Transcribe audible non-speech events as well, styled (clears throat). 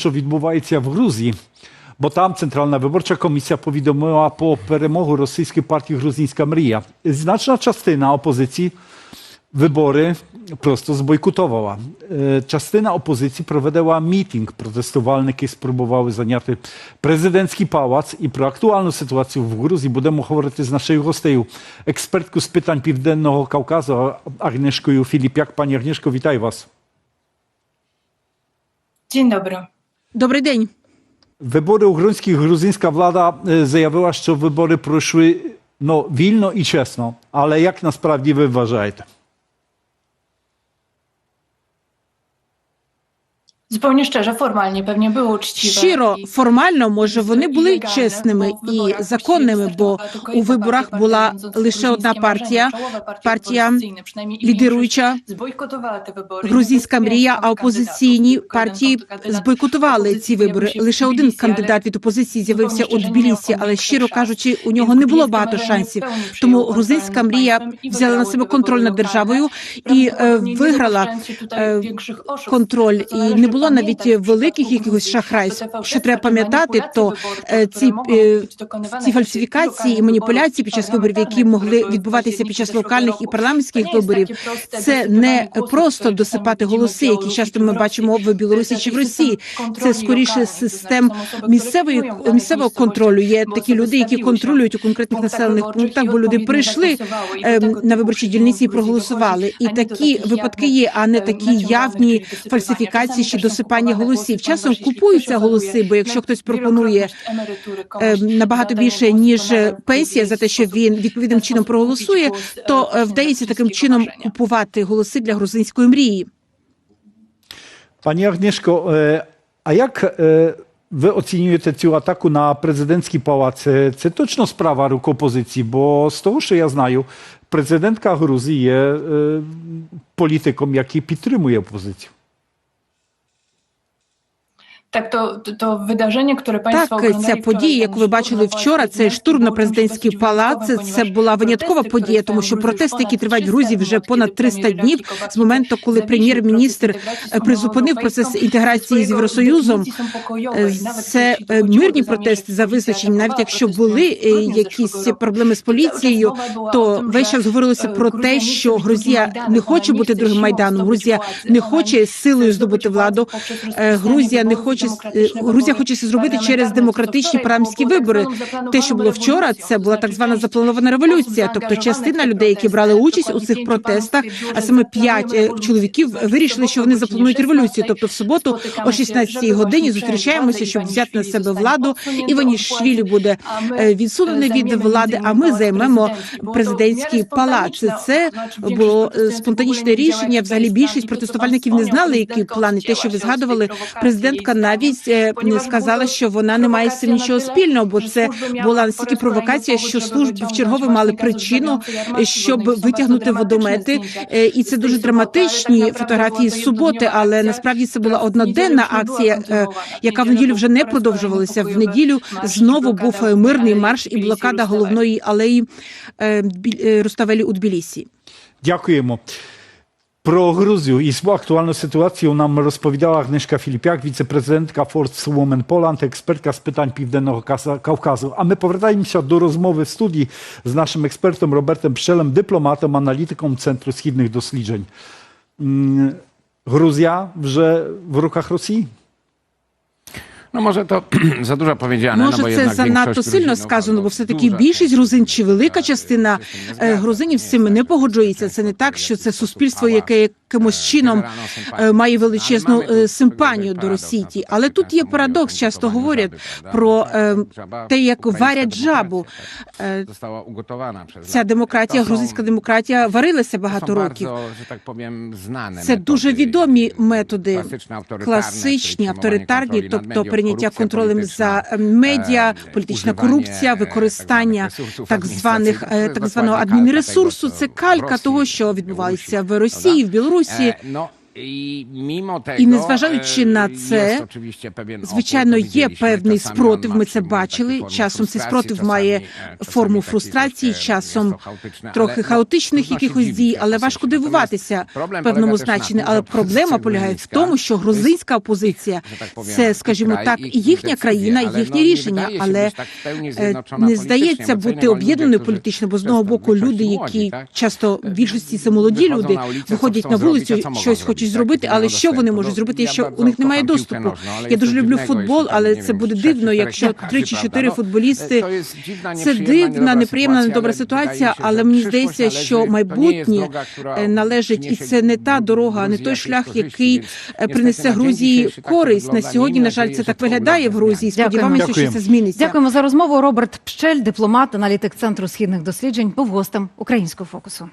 що відбувається в Грузії. Бо там Центральна виборча комісія повідомила про перемогу російської партії Грузинська мрія. Значна частина опозиції вибори просто збойкотувала. Е, Частина опозиції проведила мітинг. Протестувальники спробували зайняти президентський палац. І про актуальну ситуацію в Грузії будемо говорити з нашою гостею, експерткою з питань Південного Кавказу Агнешкою Філіпяк. Пані Агнешко, вітаю вас. Dzień dobry. Добрий день. Вибори у грузинська влада е, заявила, що вибори пройшли ну, вільно і чесно. Але як насправді ви вважаєте? Zupełnie szczerze, formalnie pewnie było uczciwe. Щиро, формально, може, вони були чесними і законними, бо у виборах була лише одна партія, Маження», чолова партія лідируюча грузинська мрія, а опозиційні партії збойкотували ці вибори. Лише один кандидат від опозиції з'явився у Тбілісі, але щиро кажучи, у нього не було багато шансів. Тому грузинська мрія взяла на себе контроль над державою і е, виграла е, контроль. І не було навіть великих якихось шахрайств. що треба пам'ятати, то е, ці е, ці фальсифікації і маніпуляції під час виборів, які могли відбуватися під час локальних і парламентських виборів, це не просто досипати голоси, які часто ми бачимо в Білорусі чи в Росії. Це скоріше систем місцевої місцевого контролю. Є такі люди, які контролюють у конкретних населених пунктах, бо люди прийшли ем, на виборчі дільниці і проголосували. І такі випадки є, а не такі явні фальсифікації чи досипання голосів. Часом купуються голоси, бо якщо хтось пропонує е, набагато більше ніж е, пенсія за те, що він відповідним чином проголосує, то е, вдається таким чином купувати голоси для грузинської мрії. Пані Агнішко, а як ви оцінюєте цю атаку на президентський палац? Це, точно справа рук опозиції, бо з того, що я знаю, президентка Грузії є політиком, який підтримує опозицію. Так, то, то, видаження, яке państwo Так, ця подія, яку ви бачили вчора, цей штурм на президентський палац. Це була виняткова подія, тому що протести, які тривають в Грузії вже понад 300 днів, з моменту, коли прем'єр-міністр призупинив процес інтеграції з Євросоюзом. Е, Це е, мирні протести за визначенням, навіть якщо були е, якісь проблеми з поліцією, то весь час говорилося про те, що Грузія не хоче бути другим майданом. Грузія не хоче силою здобути владу. Грузія не хоче е, Грузія хоче це зробити через демократичні парламентські вибори. Те, що було вчора, це була так звана запланована революція. Тобто, частина людей, які брали участь у цих протестах, а саме п'ять е, чоловіків, вирішили, що вони запланують революцію. Тобто, в суботу о 16-й годині зустрічаємося, щоб взяти на себе владу. Іванішвілі буде е, відсунений від влади. А ми займемо президентський палац. Це було спонтанічне рішення. Взагалі більшість протестувальників не знали, які плани. Те, що ви згадували, президентка навіть е, не сказала, що вона не має з цим нічого спільного, бо це була настільки провокація, що служби в чергове мали причину, е, щоб витягнути водомети. Е, І це дуже драматичні фотографії з суботи, але насправді це була одноденна акція, е, яка в неділю вже не продовжувалася. В неділю знову був е, мирний марш і блокада головної алеї е, е, Руставелі у Тбілісі. Дякуємо. Pro i złą aktualną sytuację nam rozpowiadała Agnieszka Filipiak, wiceprezydentka Force Women Poland, ekspertka z pytań Piwdennego Kaukazu. A my powracamy się do rozmowy w studii z naszym ekspertem Robertem Pszczelem, dyplomatą, analityką Centrum Wschodnich Doświadczeń. Mm, Gruzja w, w rukach Rosji? No może to (clears throat) za dużo powiedziane, no bo Може, це занадто сильно сказано, бо все таки більшість грузин чи велика частина грузинів з цим не погоджується. Це не так, що це суспільство, яке якимось чином е, має величезну е, симпанію до Росії. Але тут є парадокс. Часто говорять про е, те, як варять жабу. Е, Ця демократія, грузинська демократія варилася багато років. Це дуже відомі методи, класичні, авторитарні, тобто прийняття контролем за е, медіа, політична корупція, використання так званих е, так званого адмінресурсу. Це калька того, що відбувається в Росії, в Білорусі. aussi. Euh, non, І незважаючи е, на це, Звичайно, є певний спротив. Ми це бачили. Часом цей спротив має форму фрустрації, часом трохи хаотичних якихось дій, але важко дивуватися певному значенні. Але проблема полягає в тому, що грузинська опозиція це, скажімо так, і їхня країна, nie рішення, але не здається бути об'єднаною політично, бо з одного боку люди, які часто в більшості це молоді люди, виходять на вулицю, щось хочуть zrobić, зробити, але що вони можуть зробити, якщо у них немає доступу? Я дуже люблю футбол, але це буде дивно, якщо 3 чи prawda? 4 No, футболісти Це дивна, неприємна, недобра ситуація, але мені здається, що майбутнє е, належить, і це не та дорога, не той шлях, який е, принесе Грузії користь. На сьогодні, на жаль, це так виглядає в Грузії. Сподіваємося, що це зміниться. Дякуємо за розмову. Роберт Пщель, дипломат, аналітик центру східних досліджень, був гостем українського фокусу.